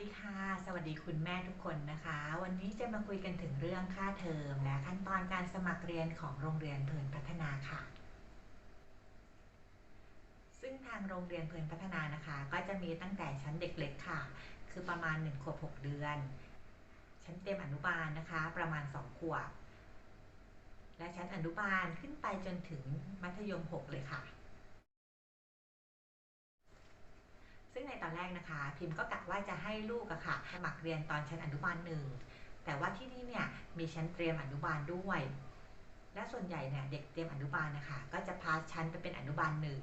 ดีค่ะ สวัสดีคุณแม่ทุกคนนะคะ วันนี้จะมาคุยกันถึงเรื่องค่าเทอม และขั้นตอนการสมัครเรียนของโรงเรียนเพลินพัฒนาค่ะ ซึ่งทางโรงเรียนเพลินพัฒนานะคะ ก็จะมีตั้งแต่ชั้นเด็กเล็กค่ะ คือประมาณ1ขวบ6 เดือน ชั้นเต็มอนุบาลนะคะ ประมาณ 2 ขวบ และชั้นอนุบาลขึ้นไปจนถึงมัธยม 6 เลยค่ะ ซึ่งในตอนแรกนะคะ พิมพ์ก็กะว่าจะให้ลูกอะค่ะสมัครเรียนตอนชั้นอนุบาลหนึ่งแต่ว่าที่นี่เนี่ยมีชั้นเตรียมอนุบาลด้วย และส่วนใหญ่เนี่ยเด็กเตรียมอนุบาลนะคะ ก็จะพาชั้นไปเป็นอนุบาลหนึ่ง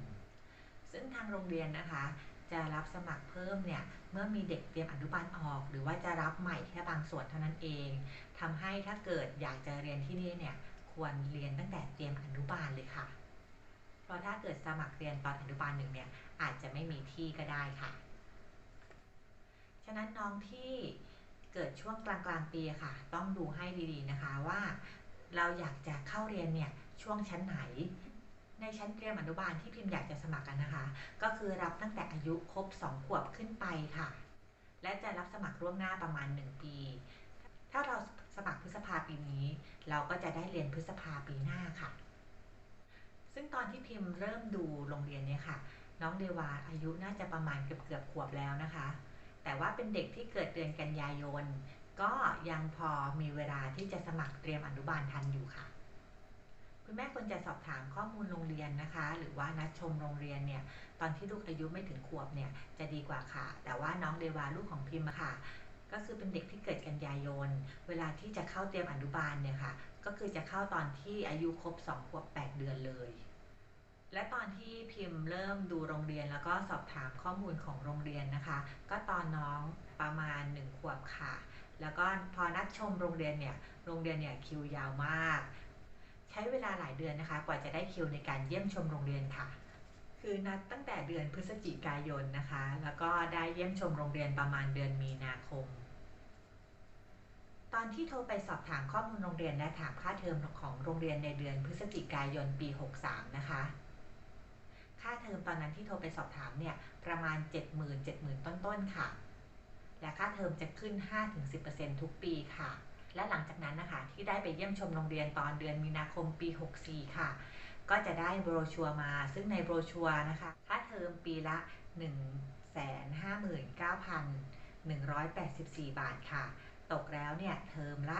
ซึ่งทางโรงเรียนนะคะ จะรับสมัครเพิ่มเนี่ยเมื่อมีเด็กเตรียมอนุบาลออก หรือว่าจะรับใหม่แค่บางส่วนเท่านั้นเองทำให้ถ้าเกิดอยากจะเรียนที่นี่เนี่ยควรเรียนตั้งแต่เตรียมอนุบาลเลยค่ะ เพราะถ้าเกิดสมัครเรียนตอนอนุบาลหนึ่งเนี่ยอาจจะไม่มีที่ก็ได้ค่ะ ฉะนั้นน้องที่เกิดช่วงกลางกลางปีค่ะ ต้องดูให้ดีๆนะคะว่า เราอยากจะเข้าเรียนเนี่ยช่วงชั้นไหน ในชั้นเตรียมอนุบาลที่พิมพ์อยากจะสมัครกันนะคะ ก็คือรับตั้งแต่อายุครบ 2 ขวบขึ้นไปค่ะ และจะรับสมัครร่วงหน้าประมาณ 1 ปี ถ้าเราสมัครพฤษภาปีนี้ เราก็จะได้เรียนพฤษภาปีหน้าค่ะ ซึ่งตอนที่พิมพ์เริ่มดูโรงเรียนเนี่ยค่ะ น้องเดวาอายุน่าจะประมาณเกือบเกือบขวบแล้วนะคะ แต่ว่าเป็นเด็กที่เกิดเดือนกันยายน ก็ยังพอมีเวลาที่จะสมัครเตรียมอนุบาลทันอยู่ค่ะ คุณแม่ควรจะสอบถามข้อมูลโรงเรียนนะคะ หรือว่านัดชมโรงเรียนเนี่ย ตอนที่ลูกอายุไม่ถึงขวบเนี่ยจะดีกว่าค่ะ แต่ว่าน้องเดวาลูกของพิมพ์ค่ะก็คือเป็นเด็กที่เกิดกันยายน เวลาที่จะเข้าเตรียมอนุบาลเนี่ยค่ะ ก็คือจะเข้าตอนที่อายุครบ2ขวบ8เดือนเลย และตอนที่พิมพ์เริ่มดูโรงเรียนแล้วก็สอบถามข้อมูลของโรงเรียนนะคะ ก็ตอนน้องประมาณ 1 ขวบค่ะ แล้วก็พอนัดชมโรงเรียนเนี่ยโรงเรียนเนี่ยคิวยาวมาก ใช้เวลาหลายเดือนนะคะ กว่าจะได้คิวในการเยี่ยมชมโรงเรียนค่ะ คือนัดตั้งแต่เดือนพฤศจิกายนนะคะ แล้วก็ได้เยี่ยมชมโรงเรียนประมาณเดือนมีนาคมตอนที่โทรไปสอบถามข้อมูลโรงเรียนและถามค่าเทอมของโรงเรียนในเดือนพฤศจิกายนปี 63 นะคะ ค่าเทอมตอนนั้นที่โทรไปสอบถามเนี่ยประมาณ 70,000 70,000 ต้นๆค่ะ และค่าเทอมจะขึ้น 5-10%ทุกปีค่ะ และหลังจากนั้นนะคะที่ได้ไปเยี่ยมชมโรงเรียนตอนเดือนมีนาคมปี 64 ค่ะ ก็จะได้โบรชัวร์มา ซึ่งในโบรชัวร์นะคะค่าเทอมปีละ 159,184 บาทค่ะ ตกแล้วเนี่ยเทอมละ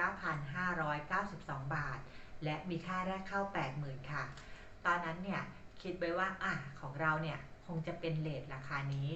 79,592 บาท และมีค่าแรกเข้า 80,000 ค่ะ ตอนนั้นเนี่ย คิดไว้ว่าอะของเราเนี่ยคงจะเป็นเลทราคานี้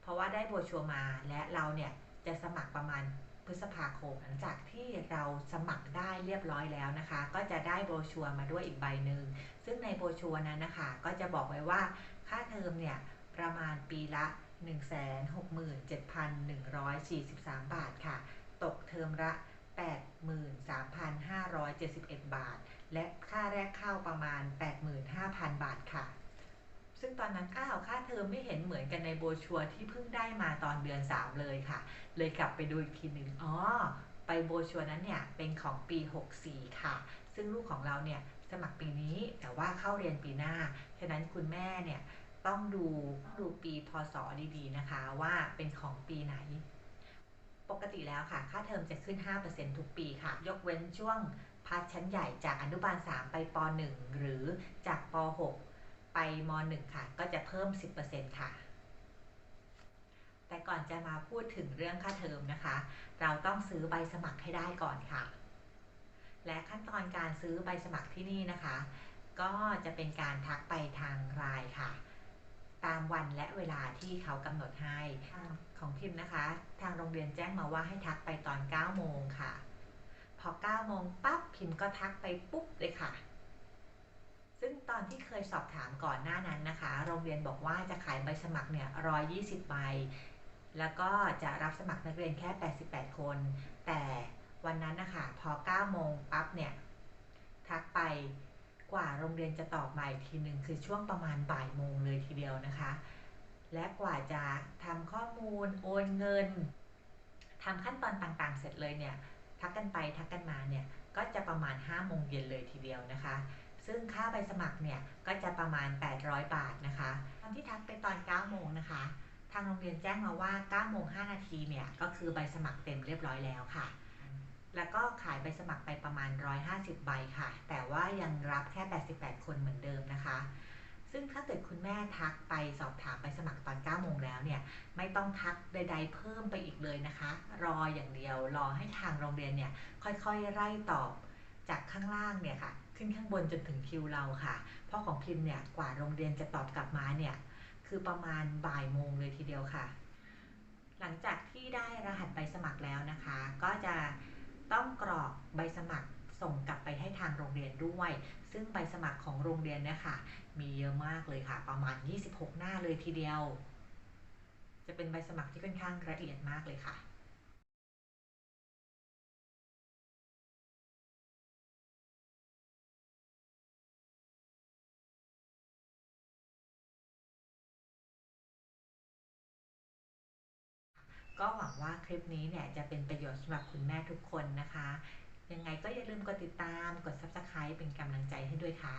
เพราะว่าได้โบชัวมาและเราเนี่ยจะสมัครประมาณพฤษภาคมหลังจากที่เราสมัครได้เรียบร้อยแล้วนะคะ ก็จะได้โบชัวมาด้วยอีกใบหนึ่งซึ่งในโบชัวนั้นนะคะ ก็จะบอกไว้ว่าค่าเทอมเนี่ยประมาณปีละ 167,143 บาทค่ะ ตกเทอมละ 83,571 บาท และค่าแรกเข้าประมาณ 85,000 บาทค่ะ ซึ่งตอนนั้นอ้าวค่าเทอมไม่เห็นเหมือนกันในโบชัวที่เพิ่งได้มาตอนเดือน 3 เลยค่ะ เลยกลับไปดูอีกทีหนึ่งอ๋อไปโบชัวนั้นเนี่ยเป็นของปี 64 ค่ะ ซึ่งลูกของเราเนี่ยสมัครปีนี้แต่ว่าเข้าเรียนปีหน้า ฉะนั้นคุณแม่เนี่ยต้องดูดูปีพศดีๆนะคะว่าเป็นของปีไหน ปกติแล้วค่ะ ค่าเทอมจะขึ้น 5%ทุกปีค่ะ ยกเว้นช่วงพาร์ทชั้นใหญ่จากอนุบาล 3 ไปป .1 หรือจากป .6 ไปม .1 ค่ะ ก็จะเพิ่ม 10%ค่ะ แต่ก่อนจะมาพูดถึงเรื่องค่าเทอมนะคะ เราต้องซื้อใบสมัครให้ได้ก่อนค่ะ และขั้นตอนการซื้อใบสมัครที่นี่นะคะ ก็จะเป็นการทักไปทางไลน์ค่ะ ตามวันและเวลาที่เขากำหนดให้ของพิมพ์นะคะ ทางโรงเรียนแจ้งมาว่าให้ทักไปตอน 9 โมงค่ะ พอ 9 โมงปั๊บพิมพ์ก็ทักไปปุ๊บเลยค่ะ ซึ่งตอนที่เคยสอบถามก่อนหน้านั้นนะคะ โรงเรียนบอกว่าจะขายใบสมัครเนี่ย120 ใบ แล้วก็จะรับสมัครนักเรียนแค่ 88 คน แต่วันนั้นนะคะพอ 9 โมงปั๊บเนี่ย ทักไป กว่าโรงเรียนจะตอบมาอีกทีหนึ่งคือช่วงประมาณบ่ายโมงเลยทีเดียวนะคะ และกว่าจะทำข้อมูลโอนเงินทำขั้นตอนต่างๆ เสร็จเลยเนี่ยทักกันไปทักกันมาเนี่ยก็จะประมาณ5โมงเย็นเลยทีเดียวนะคะ ซึ่งค่าใบสมัครเนี่ยก็จะประมาณ 800 บาทนะคะตอนที่ทักไปตอน9โมงนะคะ ทางโรงเรียนแจ้งมาว่า9โมง5นาทีเนี่ยก็คือใบสมัครเต็มเรียบร้อยแล้วค่ะ แล้วก็ขายใบสมัครไปประมาณ 150 ใบค่ะ แต่ว่ายังรับแค่ 88 คนเหมือนเดิมนะคะ ซึ่งถ้าเกิดคุณแม่ทักไปสอบถามไปสมัครตอน 9 โมงแล้วเนี่ย ไม่ต้องทักใด ๆ เพิ่มไปอีกเลยนะคะ รออย่างเดียว รอให้ทางโรงเรียนเนี่ยค่อยๆ ไล่ตอบจากข้างล่างเนี่ยค่ะ ขึ้นข้างบนจนถึงคิวเราค่ะ เพราะของพิมพ์เนี่ยกว่าโรงเรียนจะตอบกลับมาเนี่ยคือประมาณบ่ายโมงเลยทีเดียวค่ะ หลังจากที่ได้รหัสใบสมัครแล้วนะคะ ก็จะ ต้องกรอกใบสมัครส่งกลับไปให้ทางโรงเรียนด้วย ซึ่งใบสมัครของโรงเรียนเนี่ยค่ะ มีเยอะมากเลยค่ะ ประมาณ 26 หน้าเลยทีเดียว จะเป็นใบสมัครที่ค่อนข้างละเอียดมากเลยค่ะ ก็หวังว่าคลิปนี้เนี่ยจะเป็นประโยชน์สำหรับคุณแม่ทุกคนนะคะ ยังไงก็อย่าลืมกดติดตาม กด Subscribe เป็นกำลังใจให้ด้วยค่ะ